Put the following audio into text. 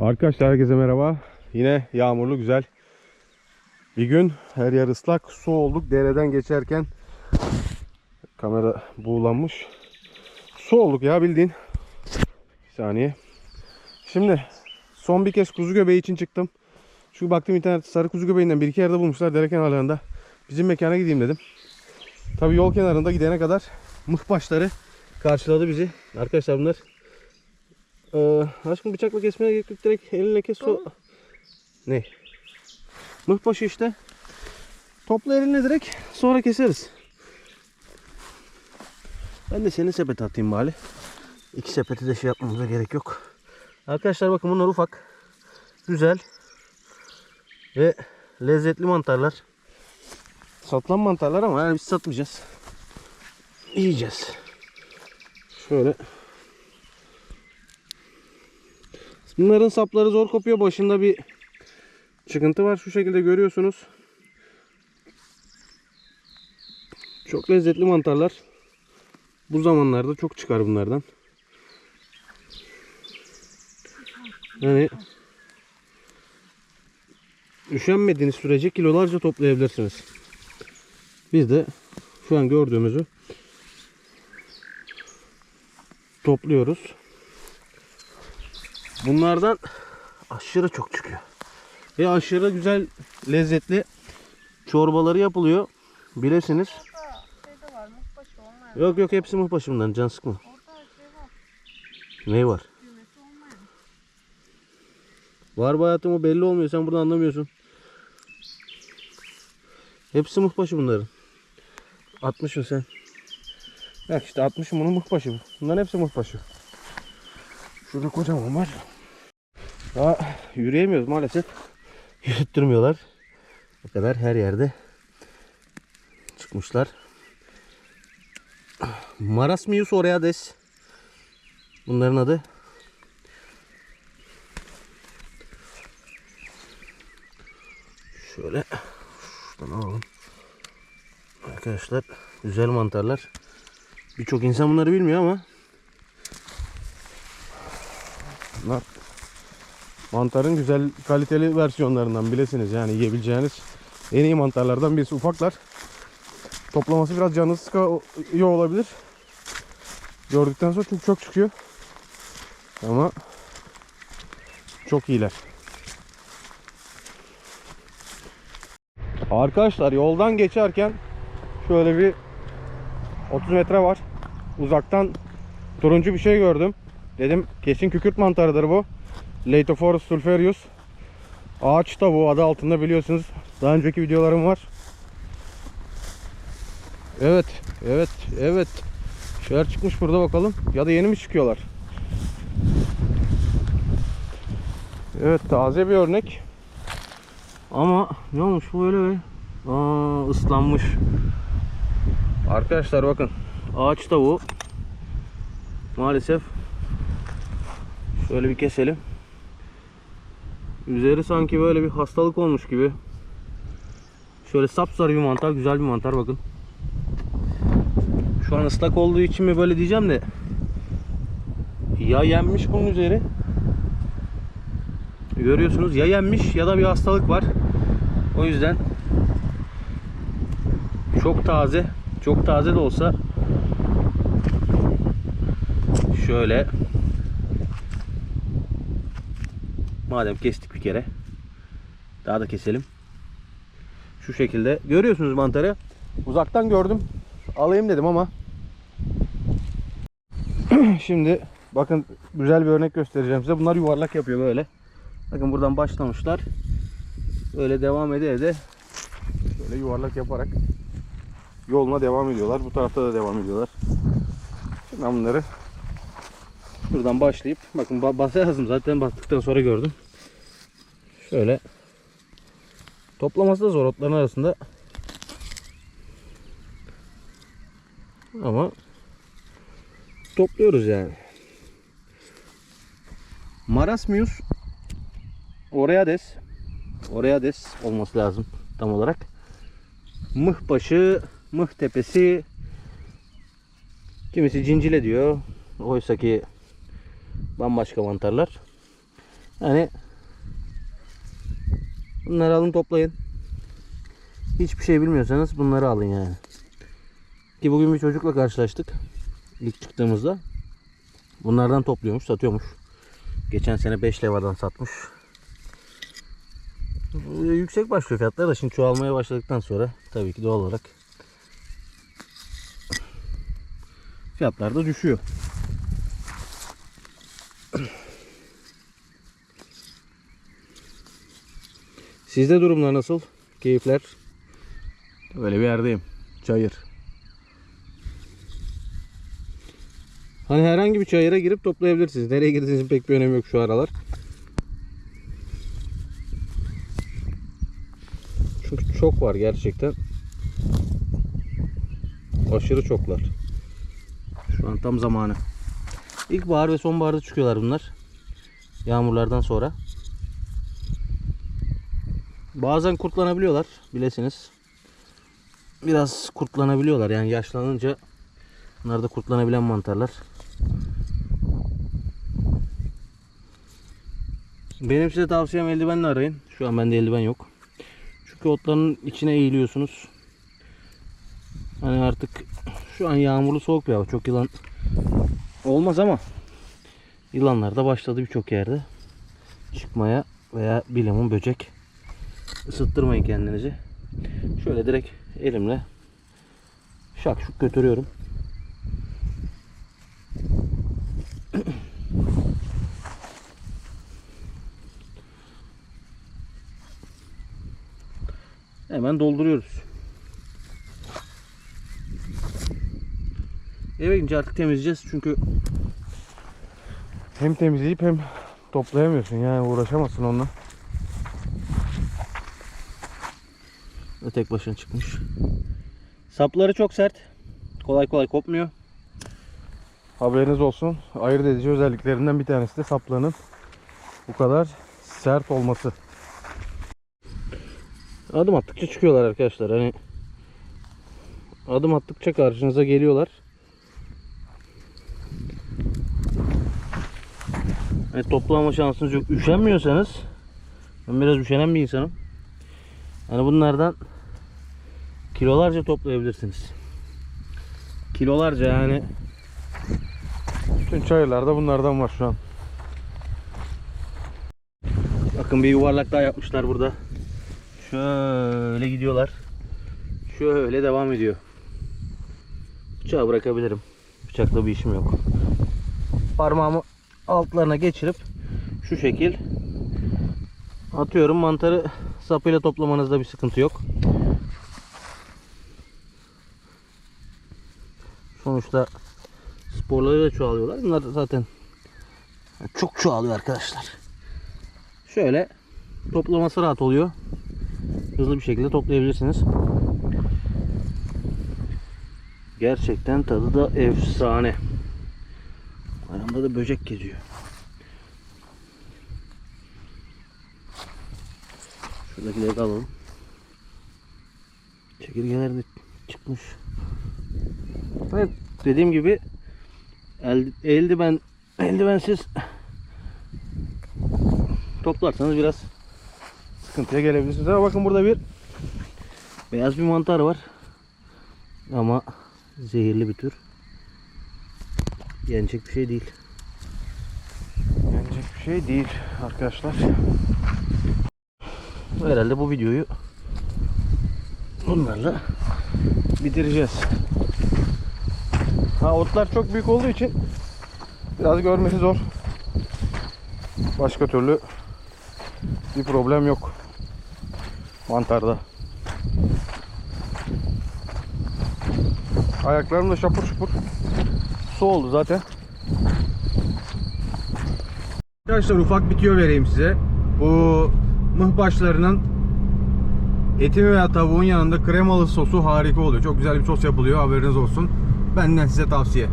Arkadaşlar herkese merhaba. Yine yağmurlu güzel bir gün. Her yer ıslak. Su olduk. Dereden geçerken kamera buğulanmış. Su olduk ya bildiğin. Bir saniye. Şimdi son bir kez kuzu göbeği için çıktım. Çünkü baktım internette sarı kuzu göbeğinden bir iki yerde bulmuşlar dere kenarlarında. Bizim mekana gideyim dedim. Tabi yol kenarında gidene kadar mıh başları karşıladı bizi. Arkadaşlar bunlar ee, aşkım bıçakla kesmeye gerek yok. Direkt elinle kes. So ne? Mıh başı işte. Topla elinle direkt. Sonra keseriz. Ben de senin sepete atayım bari. İki sepeti de şey yapmamıza gerek yok. Arkadaşlar bakın bunlar ufak. Güzel. Ve lezzetli mantarlar. Satılan mantarlar ama yani biz satmayacağız. Yiyeceğiz. Şöyle Bunların sapları zor kopuyor. Başında bir çıkıntı var. Şu şekilde görüyorsunuz. Çok lezzetli mantarlar. Bu zamanlarda çok çıkar bunlardan. Yani üşenmediğiniz sürece kilolarca toplayabilirsiniz. Biz de şu an gördüğümüzü topluyoruz. Bunlardan aşırı çok çıkıyor. Ve aşırı güzel, lezzetli çorbaları yapılıyor. Bilesiniz. Yok yok hepsi mıhbaşı bunların can sıkma. Ne var? Var bu hayatım o belli olmuyor. Sen buradan anlamıyorsun. Hepsi mıhbaşı bunların. 60'ın sen. Bak işte 60'ın bunun mıhbaşı. bu. Bunların hepsi mıhbaşı. Şurada kocaman var. Daha yürüyemiyoruz maalesef. Yürüttürmüyorlar. O kadar her yerde çıkmışlar. Marasmius oreades. Bunların adı. Şöyle şuradan alalım. Arkadaşlar güzel mantarlar. Birçok insan bunları bilmiyor ama bunlar mantarın güzel kaliteli versiyonlarından bilesiniz yani yiyebileceğiniz en iyi mantarlardan birisi ufaklar. Toplaması biraz canınız sıkıyor olabilir. Gördükten sonra çok çok çıkıyor. Ama çok iyiler. Arkadaşlar yoldan geçerken şöyle bir 30 metre var. Uzaktan turuncu bir şey gördüm. Dedim kesin kükürt mantarıdır bu. Leitophorus sulphurius. Ağaç tavuğu adı altında biliyorsunuz. Daha önceki videolarım var. Evet, evet, evet. Şeyler çıkmış burada bakalım. Ya da yeni mi çıkıyorlar? Evet, taze bir örnek. Ama ne olmuş bu böyle be? Aa, ıslanmış. Arkadaşlar bakın. Ağaç tavuğu. Maalesef. Şöyle bir keselim. Üzeri sanki böyle bir hastalık olmuş gibi. Şöyle sapsarı bir mantar. Güzel bir mantar bakın. Şu an ıslak olduğu için mi böyle diyeceğim de. Ya yenmiş bunun üzeri. Görüyorsunuz ya yenmiş ya da bir hastalık var. O yüzden çok taze, çok taze de olsa şöyle madem kestik bir kere daha da keselim. Şu şekilde görüyorsunuz mantarı. Uzaktan gördüm. Alayım dedim ama şimdi bakın güzel bir örnek göstereceğim size. Bunlar yuvarlak yapıyor böyle. Bakın buradan başlamışlar. Böyle devam ede ede böyle yuvarlak yaparak yoluna devam ediyorlar. Bu tarafta da devam ediyorlar. Şimdi bunları buradan başlayıp bakın ba- basa yazdım zaten bastıktan sonra gördüm. Şöyle toplaması da zor otların arasında. Ama topluyoruz yani. Marasmius Oreades Oreades olması lazım tam olarak. Mıh başı, mıh tepesi kimisi cincile diyor. Oysa ki bambaşka mantarlar. Hani bunları alın toplayın. Hiçbir şey bilmiyorsanız bunları alın yani. Ki bugün bir çocukla karşılaştık. İlk çıktığımızda. Bunlardan topluyormuş, satıyormuş. Geçen sene 5 levadan satmış. Yüksek başlıyor fiyatlar da şimdi çoğalmaya başladıktan sonra tabii ki doğal olarak fiyatlar da düşüyor. Sizde durumlar nasıl? Keyifler? Böyle bir yerdeyim. Çayır. Hani herhangi bir çayıra girip toplayabilirsiniz. Nereye girdiğinizin pek bir önemi yok şu aralar. Çünkü çok var gerçekten. Aşırı çoklar. Şu an tam zamanı. İlkbahar ve sonbaharda çıkıyorlar bunlar. Yağmurlardan sonra. Bazen kurtlanabiliyorlar bilesiniz. Biraz kurtlanabiliyorlar yani yaşlanınca bunlar da kurtlanabilen mantarlar. Benim size tavsiyem eldivenle arayın. Şu an bende eldiven yok. Çünkü otların içine eğiliyorsunuz. Hani artık şu an yağmurlu soğuk bir hava. Çok yılan olmaz ama yılanlar da başladı birçok yerde çıkmaya veya bilemun böcek ısıttırmayın kendinizi. Şöyle direkt elimle şak şuk götürüyorum. Hemen dolduruyoruz. Eve gidince artık temizleyeceğiz çünkü Hem temizleyip hem toplayamıyorsun yani uğraşamazsın onunla. Ve tek başına çıkmış. Sapları çok sert. Kolay kolay kopmuyor. Haberiniz olsun. Ayırt edici özelliklerinden bir tanesi de saplarının bu kadar sert olması. Adım attıkça çıkıyorlar arkadaşlar. Hani adım attıkça karşınıza geliyorlar. Hani toplama şansınız yok. Üşenmiyorsanız ben biraz üşenen bir insanım. Hani bunlardan kilolarca toplayabilirsiniz. Kilolarca yani Bütün çayırlarda bunlardan var şu an. Bakın bir yuvarlak daha yapmışlar burada. Şöyle gidiyorlar. Şöyle devam ediyor. Bıçağı bırakabilirim. Bıçakla bir işim yok. Parmağımı altlarına geçirip şu şekil atıyorum. Mantarı sapıyla toplamanızda bir sıkıntı yok. Sonuçta sporları da çoğalıyorlar. Bunlar zaten çok çoğalıyor arkadaşlar. Şöyle toplaması rahat oluyor. Hızlı bir şekilde toplayabilirsiniz. Gerçekten tadı da efsane. Aramda da böcek geziyor. Şuradakileri de alalım. Çekirgeler de çıkmış. Evet dediğim gibi el, eldiven eldivensiz toplarsanız biraz Sıkıntıya gelebilirsiniz ama bakın burada bir beyaz bir mantar var. Ama zehirli bir tür. Yenecek bir şey değil. yenecek bir şey değil arkadaşlar. Herhalde bu videoyu bunlarla Bitireceğiz. Ha otlar çok büyük olduğu için biraz görmesi zor. Başka türlü bir problem yok. Mantarda. Ayaklarım da şapur şupur. Su oldu zaten. Arkadaşlar ufak bir tüyo vereyim size. Bu mıh başlarının etin veya tavuğun yanında kremalı sosu harika oluyor. Çok güzel bir sos yapılıyor haberiniz olsun. Benden size tavsiye.